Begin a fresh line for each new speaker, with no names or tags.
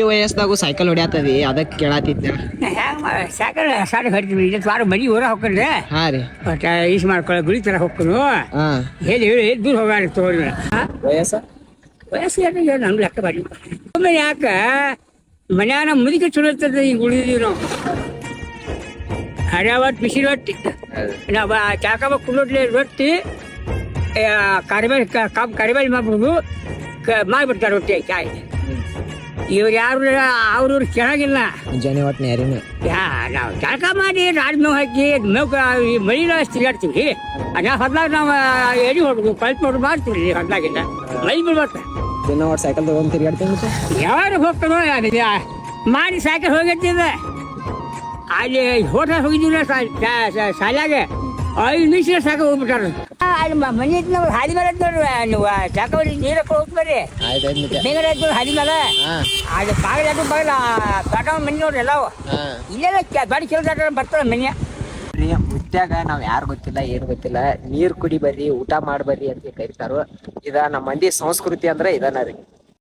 ಈ ವಯಸ್ಸದಾಗೂ ಸೈಕಲ್ ಹೊಡ್ಯಾತದಿ? ಅದಕ್ಕೆ ಕೇಳಾತಿದ್ದೆ.
ಸೈಕಲ್ ಸಾರಿ ಹೊಡಿತೀವಿ. ಇದು ವಾರ ಮನಿ ಊರ ಹೋಗ್ಕೊಂಡ್ರೆ
ಹಾ ರೀ.
ಮತ್ತೆ ಈಸ್ ಮಾಡ್ಕೊಳ್ಳೋ ಗುಳಿ ತರ ಹೋಗ್ಕೊಂಡು
ಹಾ.
ಹೇಳಿ ಹೇಳಿ ದೂರ ಹೋಗಾರಿ ತೋರಿ
ವಯಸ್ಸ?
ವಯಸ್ಸು ಏನು ನಮ್ಗೆ ಲೆಕ್ಕ ಬಾಡಿ ಒಮ್ಮೆ ಯಾಕ ಮನ್ಯಾಗ ಮುದುಕೆ ಚಲೋ ಇರ್ತದೆ ಈಗ ಉಳಿದೀವಿ ನಾವು. ಹರ್ಯಾವ ಒಟ್ಟು ಬಿಸಿ ರೊಟ್ಟಿ ನಾವು ಚಾಕಬ ಕುಳ್ಳೊಡ್ಲಿ ರೊಟ್ಟಿ ಕರಿಬೇಳಿ ಕಬ್ಬು ಕರಿಬೇಳಿ ಮಾಡ್ಬಿಡುದು ಕ ಮಾಡಿಬಿಡ್ತಾರೆ ರೊಟ್ಟಿ ಚಾಯ್. ಇವ್ರು ಯಾರು ಅವ್ರವ್ರು ಕೆಳಗಿಲ್ಲ.
ಮುಂಜಾನೆ ಒಟ್ಟು ನೇರಿನ
ಯಾ ನಾವು ಜಳಕ ಮಾಡಿ ಮೇವು ಹಾಕಿ ಮೇವು ಈ ಮಳಿನ ತಿರುಗಾಡ್ತೀವಿ ಅದ ಹೊದ್ಲಾಗ ನಾವು ಎಡಿ ಹೊಡ್ದು ಕಲ್ತು ಹೊಡ್ದು ಮಾಡ್ತೀವಿ ಹೊದ್ಲಾಗಿಲ್ಲ ಮೈ ಬಿಡ್ಬೇಕು
ದಿನ ಒಟ್ಟು ಸೈಕಲ್ ತಗೊಂಡು ತಿರ್ಗಾಡ್ತೀನಿ
ಯಾರು ಹೋಗ್ತಾನೋ ಮಾಡಿ ಸೈಕಲ್ ಹೋಗಿರ್ತೀವಿ ಅಲ್ಲಿ ಹೋಟೆಲ್ ಹೋಗಿದ್ದೀವಿ ಶಾಲ್ಯಾಗ ಐದು ನಿಮಿಷ ಸಾಕ ಹೋಗ್ಬಿಟ್ಟಾರ ಮನಿ ನಾವು ಹಾದಿ ಮೇಲೆ ನೋಡ್ರಿ ನೀವು ಚಾಕವರಿ ನೀರು ಹೋಗ್ಬರ್ರಿ
ಆಯ್ತು ಆಯ್ತು ಮತ್ತೆ.
ಬೇಗ ಐತಿ ನೋಡ್ರಿ ಹಾದಿ ಮೇಲೆ ಅದು ಬಾಗಿಲು ಅದು ಬಾಗಿಲ ದೊಡ್ಡ ಮನೆ ನೋಡ್ರಿ
ಎಲ್ಲ
ಇಲ್ಲೆಲ್ಲ ದೊಡ್ಡ ಕೆಲಸ ಬರ್ತಾರೆ ಮನೆ.
ಮುತ್ಯಾಗ ನಾವ್ ಯಾರು ಗೊತ್ತಿಲ್ಲ ಏನ್ ಗೊತ್ತಿಲ್ಲ. ನೀರ್ ಕುಡಿ ಬರ್ರಿ ಊಟ ಮಾಡ್ಬರ್ರಿ ಅಂತ ಕರಿತಾರೋ. ಇದ ನಮ್ಮ ಮಂದಿ ಸಂಸ್ಕೃತಿ ಅಂದ್ರೆ ಇದನ್ನ ರೀ.